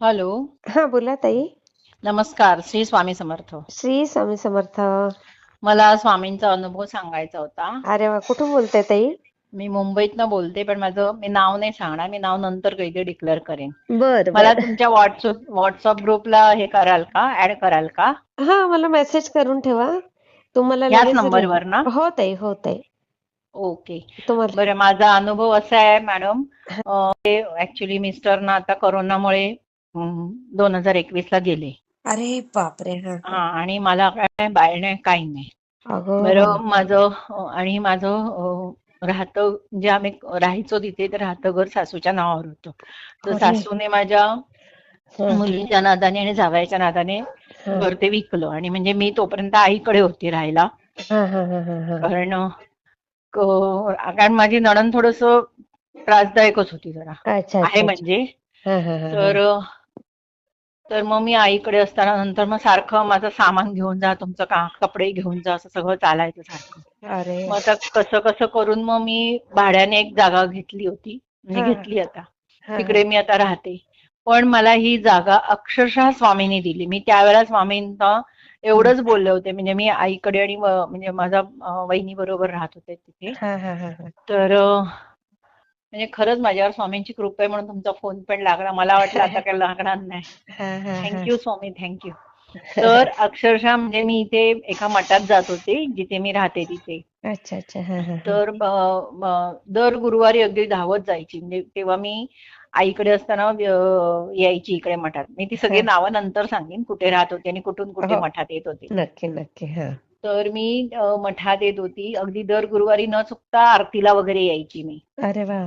Hello. हा बोला ताई. नमस्कार श्री स्वामी समर्थ. श्री स्वामी समर्थ. मला स्वामींचा अनुभव सांगायचा होता. अरे वा कुठून बोलताय ताई? मी मुंबईतनं बोलते पण माझं मी नाव नाही सांगणार मी नाव नंतर कधी डिक्लेअर करेन. बर मला तुमच्या व्हॉट्सअप व्हॉट्सअप ग्रुपला हे कराल का? ऍड कराल का? हा मला मेसेज करून ठेवा. तुम्हाला याच नंबरवर ना? हो ताई हो ताई. ओके. बरं माझा अनुभव असा आहे मॅडम. ऍक्च्युली मिस्टरना आता कोरोनामुळे दोन हजार एकवीस ला गेले. अरे बापरे हा. हा आणि मला काय बाळ नाही काही नाही. बरं माझं आणि माझं राहतं जे आम्ही राहायचो तिथे तर राहतं घर सासूच्या नावावर होतं. तर. सासूने माझ्या मुलीच्या नादाने आणि जावयाच्या नादाने. घर ते विकलं. आणि म्हणजे मी तोपर्यंत आईकडे होती राहायला. कारण कारण माझी नणंद थोडस त्रासदायकच होती जरा. आहे म्हणजे. हा, हा, हा, तर तर मग मी आईकडे असताना नंतर मग सारखं माझं सामान घेऊन जा तुमचं का कपडे घेऊन जा असं सगळं चालायचं सारखं. अरे. मग आता कसं कसं करून मग मी भाड्याने एक जागा घेतली होती. म्हणजे हा. घेतली आता. हा, तिकडे मी आता राहते. पण मला ही जागा अक्षरशः स्वामींनी दिली. मी त्यावेळेला स्वामींना एवढंच बोलले होते. म्हणजे मी आईकडे आणि व- म्हणजे माझा वहिनी बरोबर राहत होते तिथे. हा, हा, हा, हा. तर अं, म्हणजे खरंच माझ्यावर स्वामींची कृपा आहे म्हणून तुमचा फोन पण लागला. मला वाटलं आता काही लागणार नाही. थँक्यू स्वामी थँक्यू तर अक्षरशः म्हणजे मी इथे एका मठात जात होते जिथे मी राहते तिथे. अच्छा अच्छा. तर दर गुरुवारी अगदी धावत जायची. म्हणजे तेव्हा मी आईकडे असताना यायची इकडे मठात. मी ती सगळी. नावं नंतर सांगेन कुठे राहत होते आणि कुठून कुठे हो. मठात येत होते. नक्की नक्की. तर मी मठात येत होती. अगदी दर गुरुवारी न चुकता आरतीला वगैरे यायची मी. अरे वा!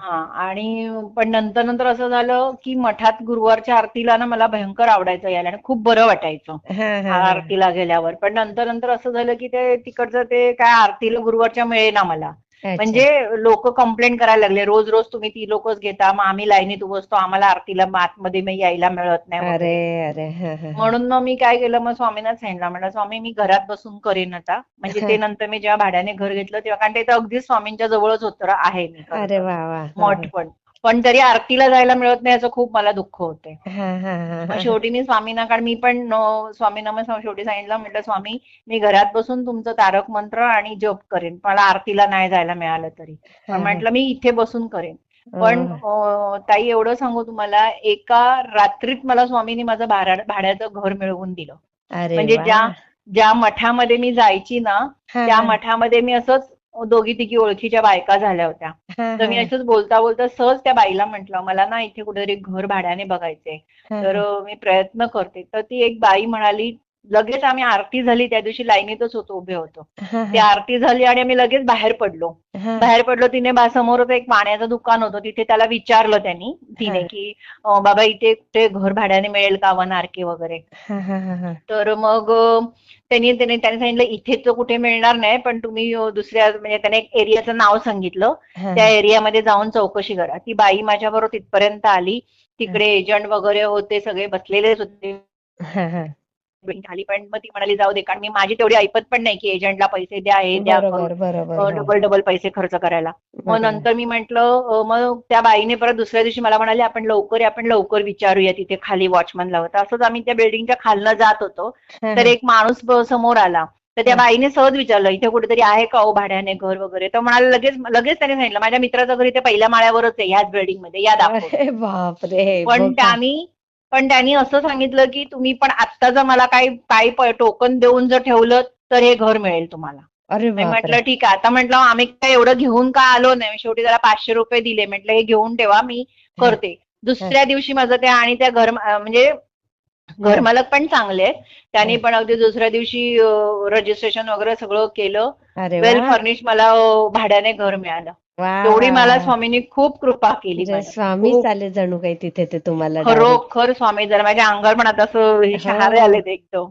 हा आणि पण नंतर नंतर असं झालं की मठात गुरुवारच्या आरतीला ना मला भयंकर आवडायचं यायला आणि खूप बरं वाटायचं. आरतीला गेल्यावर. पण नंतर नंतर असं झालं की ते तिकडचं ते काय आरतीला गुरुवारच्या मिळेना मला. म्हणजे. लोक कंप्लेंट करायला लागले. रोज रोज तुम्ही ती लोकच घेता मग आम्ही लाईनीत उभं असतो. आम्हाला आरतीला आतमध्ये यायला मिळत नाही अरे. अरे. म्हणून मग मी काय केलं मग स्वामींना सांगितलं म्हणलं स्वामी मी घरात बसून करेन आता. म्हणजे ते नंतर मी जेव्हा भाड्याने घर घेतलं तेव्हा कारण ते तर अगदीच स्वामींच्या जवळच होतं आहे मी मठ पण. पण तरी आरतीला जायला मिळत नाही याचं खूप मला दुःख होते. शेवटी मी स्वामींना कारण मी पण स्वामींना मग शेवटी सांगितलं म्हटलं स्वामी मी घरात बसून तुमचं तारक मंत्र आणि जप करेन. मला आरतीला नाही जायला मिळालं तरी. पण म्हटलं मी इथे बसून करेन. पण ताई एवढं सांगू तुम्हाला एका रात्रीत मला स्वामींनी माझं भाड्या- भाड्याचं घर मिळवून दिलं. म्हणजे. ज्या ज्या मठामध्ये मी जायची ना त्या मठामध्ये मी असंच दोघी तिघी ओळखीच्या बायका झाल्या होत्या. तर मी असंच बोलता बोलता सहज त्या बाईला म्हंटल मला ना इथे कुठेतरी घर भाड्याने बघायचंय. तर मी प्रयत्न करते. तर ती एक बाई म्हणाली लगेच आम्ही आरती झाली त्या दिवशी लाईनीतच होतो उभे होतो. ती आरती झाली आणि आम्ही लगेच बाहेर पडलो. बाहेर पडलो तिने बा समोरच एक पाण्याचं दुकान होतं तिथे त्याला विचारलं त्यांनी तिने. की बाबा इथे कुठे घर भाड्याने मिळेल का वन आरके वगैरे. तर मग त्यांनी त्याने त्याने सांगितलं इथे तर कुठे मिळणार नाही पण तुम्ही दुसऱ्या म्हणजे त्याने एक एरियाचं नाव सांगितलं. त्या एरियामध्ये जाऊन चौकशी करा. ती बाई माझ्याबरोबर तिथपर्यंत आली. तिकडे एजंट वगैरे होते सगळे बसलेलेच होते. आली पण मग ती म्हणाली जाऊ दे कारण मी माझी तेवढी ऐपत पण नाही की एजंटला पैसे द्या हे द्या. डबल डबल पैसे खर्च करायला मग. नंतर मी म्हंटल मग त्या बाईने परत दुसऱ्या दिवशी मला म्हणाले आपण लवकर आपण लवकर विचारूया तिथे खाली वॉचमन लावत असंच आम्ही त्या बिल्डिंगच्या खालनं जात होतो तर. एक माणूस समोर आला तर त्या. बाईने सहज विचारलं इथे कुठेतरी आहे का हो भाड्याने घर वगैरे तर म्हणाले लगेच लगेच त्याने सांगितलं माझ्या मित्राचं घर इथे पहिल्या माळ्यावरच आहे ह्याच बिल्डिंगमध्ये या दाखव पण बघा. पण त्यांनी असं सांगितलं की तुम्ही पण आत्ता जर मला काही काही टोकन देऊन जर ठेवलं तर हे घर मिळेल तुम्हाला. अरे म्हटलं ठीक आहे. आता म्हटलं आम्ही काय एवढं घेऊन का आलो नाही? शेवटी जरा पाचशे रुपये दिले. म्हटलं हे घेऊन ठेवा मी करते. दुसऱ्या दिवशी माझं ते आणि त्या घर म्हणजे घरमालक पण चांगले आहेत. त्यांनी पण अगदी दुसऱ्या दिवशी रजिस्ट्रेशन वगैरे सगळं केलं. वेल फर्निश मला भाड्याने घर मिळालं. तेवढी मला. स्वामींनी खूप कृपा केली म्हणजे. स्वामी. चाले जणू काही तिथे ते तुम्हाला. खरोखर स्वामी जरा माझ्या अंगावर पण आता असं शहारे हो. आलेत एकदम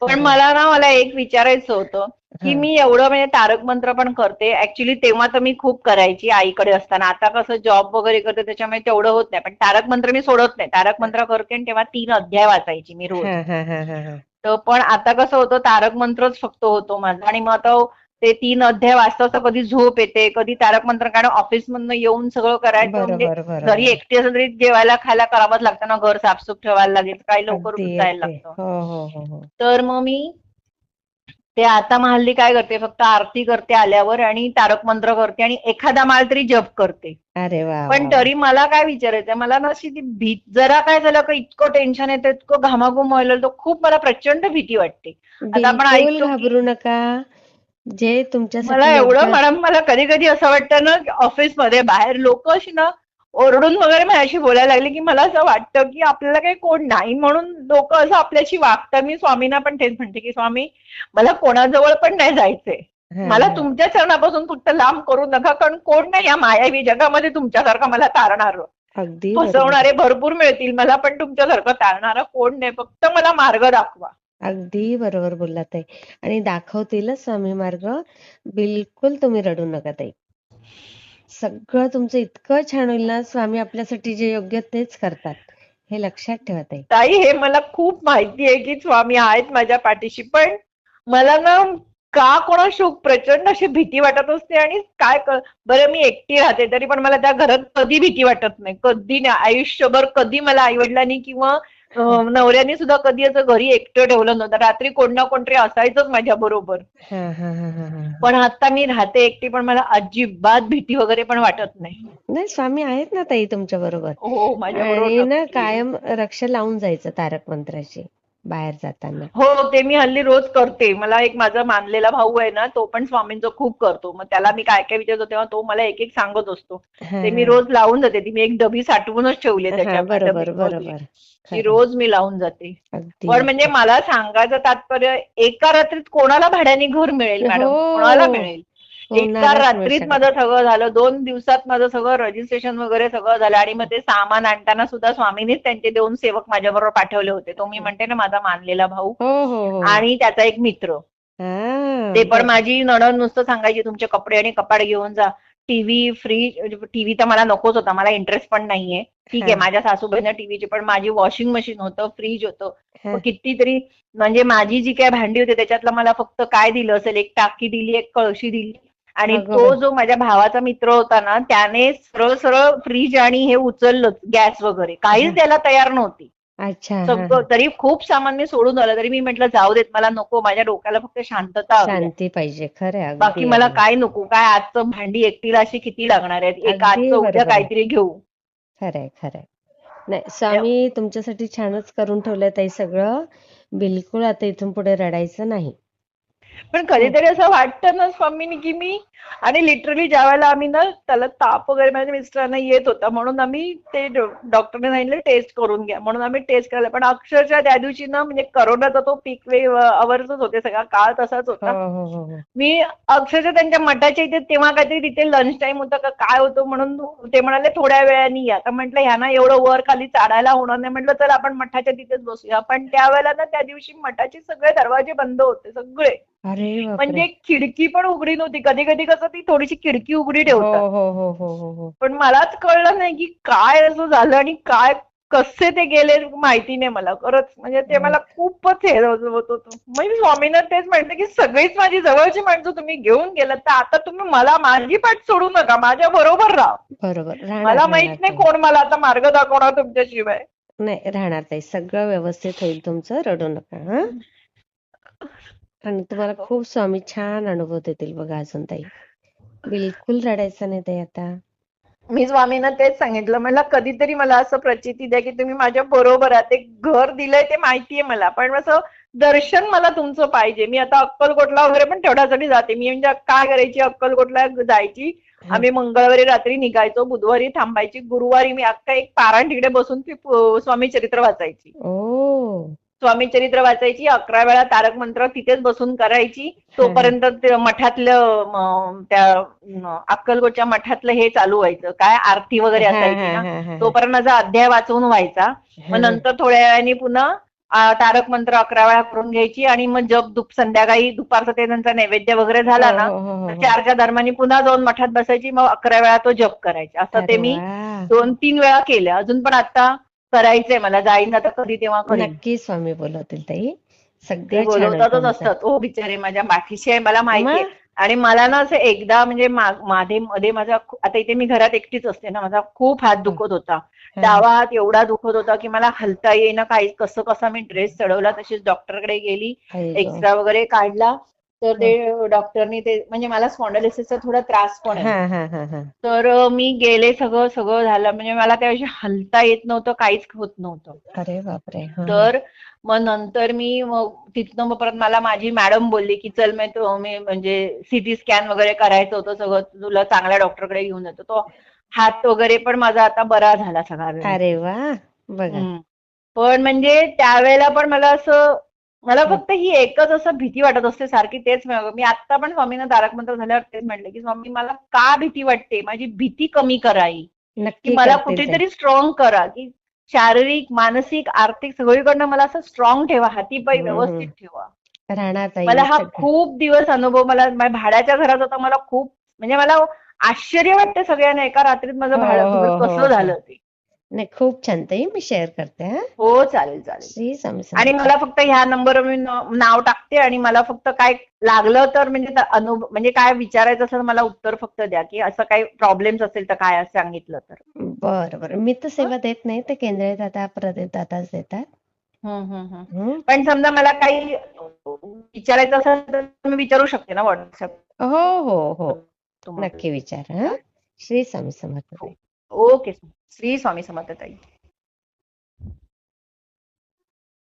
पण. मला ना मला एक विचारायचं होतं की. मी एवढं म्हणजे तारक मंत्र पण करते ऍक्च्युली तेव्हा तर मी खूप करायची आईकडे असताना आता कसं जॉब वगैरे करते त्याच्यामुळे तेवढं होत नाही पण तारक मंत्र मी सोडत नाही तारक मंत्र करते आणि तेव्हा तीन अध्याय वाचायची मी रोज. तर पण आता कसं होतं तारक मंत्रच फक्त होतो माझा आणि मग आता ते तीन अध्याय वाचता वाचता कधी झोप येते कधी तारक मंत्र कारण ऑफिस मधनं येऊन सगळं करायचं. म्हणजे बरोबर. एकटी असेल तरी जेवायला खायला करावंच लागतं ना घर साफसूफ ठेवायला लागेल काही लवकर जायला लागतं. हो हो हो तर मग मी ते आता मग हल्ली काय करते फक्त आरती करते आल्यावर आणि तारक मंत्र करते आणि एखादा माळ तरी जप करते. अरे वा पण. तरी मला काय विचारायचं मला ना अशी ती भीत जरा काय झालं का इतकं टेन्शन येतं इतकं घामाघूम व्हायला तर खूप मला प्रचंड भीती वाटते. आता आपण ऐकतो घाबरू नका. जे तुमच्यासाठी मला एवढं मॅडम मला कधी कधी असं वाटतं ना ऑफिसमध्ये बाहेर लोक अशी ना ओरडून वगैरे माझ्याशी बोलायला लागले की मला असं वाटतं की आपल्याला काही कोण नाही म्हणून लोक असं आपल्याशी वागतात. मी स्वामींना पण तेच म्हणते की स्वामी मला कोणाजवळ पण नाही जायचंय. मला. तुमच्या चरणापासून फक्त लांब करू नका कारण कोण नाही या मायावी जगामध्ये तुमच्यासारखं मला तारणार. फसवणारे भरपूर मिळतील मला पण तुमच्यासारखं तारणारा कोण नाही. फक्त मला मार्ग दाखवा. अगदी बरोबर बोललात ताई. आणि दाखवतीलच स्वामी मार्ग. बिलकुल तुम्ही रडू नका ताई. सगळं तुमचं इतकं छान होईल ना स्वामी आपल्यासाठी जे योग्य तेच करतात. हे लक्षात ठेवा ताई. ताई हे मला खूप माहिती आहे की स्वामी आहेत माझ्या पाठीशी पण मला ना का कोणा शोक प्रचंड अशी भीती वाटत असते आणि काय क- बरं मी एकटी राहते तरी पण मला त्या घरात कधी भीती वाटत नाही. कधी नाही आयुष्यभर कधी मला आईवडिलांनी किंवा नवऱ्याने सुद्धा कधी असं घरी एकटं ठेवलं नव्हतं. रात्री कोण ना कोणतरी असायचंच माझ्या बरोबर. पण आता मी राहते एकटी पण मला अजिबात भीती वगैरे पण वाटत नाही. नाही स्वामी आहेत ना ताई तुमच्या बरोबर. हो माझ्या कायम रक्षा लावून जायचं तारक मंत्राची बाहेर जाताना. हो ते मी हल्ली रोज करते. मला एक माझा मानलेला भाऊ आहे ना तो पण स्वामींचं खूप करतो. मग त्याला मी काय काय विचारतो तेव्हा तो मला एक एक सांगत असतो. ते मी. रोज लावून जाते. ती मी एक डबी साठवूनच ठेवली त्याच्या बरोबर. बरोबर. ती. रोज मी लावून जाते. पण म्हणजे मला सांगायचं तात्पर्य एका रात्रीत कोणाला भाड्याने घर मिळेल मॅडम? हो. कोणाला मिळेल? एका कोणालाच मिळू रात्रीत माझं सगळं झालं दोन दिवसात माझं सगळं रजिस्ट्रेशन वगैरे सगळं झालं आणि मग ते सामान आणताना सुद्धा स्वामींनीच त्यांचे दोन सेवक माझ्याबरोबर पाठवले होते. तो मी म्हणते ना माझा मानलेला भाऊ हो हो हो. आणि त्याचा एक मित्र. हा, ते पण. माझी नणंद नुसतं सांगायची तुमचे कपडे आणि कपाट घेऊन जा. टीव्ही फ्रीज टीव्ही तर मला नकोच होता मला इंटरेस्ट पण नाहीये. ठीक आहे हा. माझ्या सासूबाईंना टीव्हीची पण माझी वॉशिंग मशीन होतं फ्रीज होतं. हा. कितीतरी म्हणजे माझी जी काय भांडी होती त्याच्यातलं मला फक्त काय दिलं असेल एक टाकी दिली एक कळशी दिली आणि तो. जो माझ्या भावाचा मित्र होता ना त्याने सरळ सरळ फ्रीज आणि हे उचललं गॅस वगैरे काहीच. द्यायला तयार नव्हती अच्छा तरी खूप सामान मी सोडून आलं तरी मी म्हटलं जाऊ देत मला नको माझ्या डोक्याला फक्त शांतता. शांती पाहिजे खरं बाकी मला. काय नको काय आजचं भांडी एकटीला अशी किती लागणार आहेत एक आजचं उद्या. काहीतरी घेऊ खरंय खरंय नाही स्वामी तुमच्यासाठी छानच करून ठेवलंय ताई सगळं बिलकुल आता इथून पुढे रडायचं नाही पण कधीतरी असं वाटतं ना स्वामींनी की मी आणि लिटरली ज्या वेळेला आम्ही ना त्याला ताप वगैरे माझ्या मिस्टरांना येत होता म्हणून आम्ही ते डॉक्टरने सांगितलं टेस्ट करून घ्या. म्हणून आम्ही टेस्ट करायला पण अक्षरशः त्या दिवशी ना म्हणजे करोनाचा तो पीक वेव अवर्सच होते सगळा काळ तसाच होता. हो हो हो मी अक्षरशः त्यांच्या मठाच्या इथे तेव्हा काहीतरी तिथे लंच टाइम होता का काय होतं म्हणून ते म्हणाले थोड्या वेळाने या. तर म्हटलं ह्यांना एवढं वर खाली चाडायला होणार नाही. म्हटलं तर आपण मठाच्या तिथेच बसूया. पण त्यावेळेला ना त्या दिवशी मठाचे सगळे दरवाजे बंद होते सगळे. अरे म्हणजे खिडकी पण उघडी नव्हती. कधी कधी कसं ती थोडीशी खिडकी उघडी ठेवतात. हो हो हो हो हो पण मलाच कळलं नाही की काय असं झालं आणि काय कसे ते गेले माहिती नाही मला. खरंच म्हणजे ते मला खूपच हे होत होतं मग मी स्वामींना तेच म्हणते की सगळीच माझी जवळची माणसं तुम्ही घेऊन गेलात. तर आता तुम्ही मला माझी पाठ सोडू नका. माझ्या बरोबर राहा. बरोबर. मला माहीत नाही. कोण मला आता मार्ग दाखवणार तुमच्याशिवाय. नाही राहणार ताई. सगळं व्यवस्थित होईल तुमचं. रडू नका हा? आणि तुम्हाला खूप स्वामी छान अनुभव देतील बघा अजून ताई. बिलकुल रडायचं नाही ताई आता. मी स्वामींना तेच सांगितलं. मला कधीतरी मला असं प्रचिती द्या की तुम्ही माझ्या बरोबर आहात ते घर दिलंय ते माहितीये मला. पण असं दर्शन मला तुमचं पाहिजे. मी आता अक्कलकोटला वगैरे पण तेवढ्यासाठी जाते. मी म्हणजे काय करायची? अक्कलकोटला जायची. आम्ही मंगळवारी रात्री निघायचो. बुधवारी थांबायची. गुरुवारी मी अख्खा एक पारायण तिकडे बसून ती स्वामी चरित्र वाचायची. ओ स्वामी चरित्र वाचायची अकरा वेळा तारक मंत्र तिथेच बसून करायची. तोपर्यंत मठातलं त्या अक्कलकोटच्या मठातलं हे चालू व्हायचं. काय आरती वगैरे असायची ना तोपर्यंत माझा अध्याय वाचून व्हायचा. मग. नंतर थोड्या वेळाने पुन्हा तारक मंत्र अकरा वेळा करून घ्यायची आणि मग जप दुप संध्याकाळी दुपारचा ते त्यांचा नैवेद्य वगैरे झाला ना हो, हो, हो. चारच्या दरम्यान पुन्हा जाऊन मठात बसायची. मग अकरा वेळा तो जप करायचा. असं ते मी. दोन तीन वेळा केलं. अजून पण आता करायचंय मला जाईन आता कधी तेव्हा नक्की स्वामी बोलवतील ताई ते सगळं बोलवतातच. असतात ओ बिचारे माझ्या पाठीशी आहे मला माहितीये मग? आणि मला ना असं एकदा म्हणजे मा- मागे मध्ये माझा आता इथे मी घरात एकटीच असते ना माझा खूप हात दुखत होता. डावा हात एवढा दुखत होता की मला हलता येईना काही कसं कसा मी ड्रेस चढवला तशीच डॉक्टरकडे गेली. एक्सरा वगैरे काढला तर ते डॉक्टरनी ते म्हणजे मला स्पॉन्डलायसिसचा थोडा त्रास पण आहे. हा हा हा हा. तर मी गेले सगळं सगळं झालं. म्हणजे मला त्याविषयी हलता येत नव्हतं काहीच होत नव्हतं. अरे बापरे. तर मग नंतर मी मग तिथनं मग परत मला माझी मॅडम बोलली की चल मी तो मी म्हणजे सिटी स्कॅन वगैरे करायचं होतं सगळं. तुला चांगल्या डॉक्टरकडे घेऊन जातो तो हात वगैरे पण माझा आता बरा झाला सगळा. अरे वा. बघा. पण म्हणजे त्यावेळेला पण मला असं मला फक्त ही एकच असं भीती वाटत असते सारखी तेच म- मी आता पण स्वामींना तारक मंत्र झाल्यावर तेच म्हटलं की स्वामी मला का भीती वाटते माझी भीती कमी कराई की नक्की मला. कुठेतरी स्ट्रॉंग करा की शारीरिक मानसिक आर्थिक सगळीकडनं मला असं स्ट्रॉंग ठेवा हम्म. व्यवस्थित ठेवा राहणार मला हा. खूप दिवस अनुभव मला भाड्याच्या घरात होता मला खूप म्हणजे मला आश्चर्य वाटते सगळ्यांना एका रात्रीत माझं हो, भाडं हो, हो, कसं. झालं ते नाही खूप छान. ताई मी शेअर करते हा. हो चालेल चालेल. श्री स्वामी आणि. मला फक्त ह्या नंबरवर मी न- नाव टाकते आणि मला फक्त काय लागलं तर म्हणजे अनुभव म्हणजे काय विचारायचं असेल तर मला उत्तर फक्त द्या की असं काही प्रॉब्लेम्स असेल तर काय असं सांगितलं तर. बरं बरं. मी तर सेवा देत नाही ते केंद्रीय दाता प्रदीप दाताच देतात. हम्म, हम्म, हम्म. हं. पण समजा मला काही विचारायचं असेल तर मी विचारू शकते ना व्हॉट्सअप हो हो हो. तुम्हाला. नक्की विचार हा. श्री स्वामी समर्थ. ताई. ओके श्री स्वामी समर्थ ताई.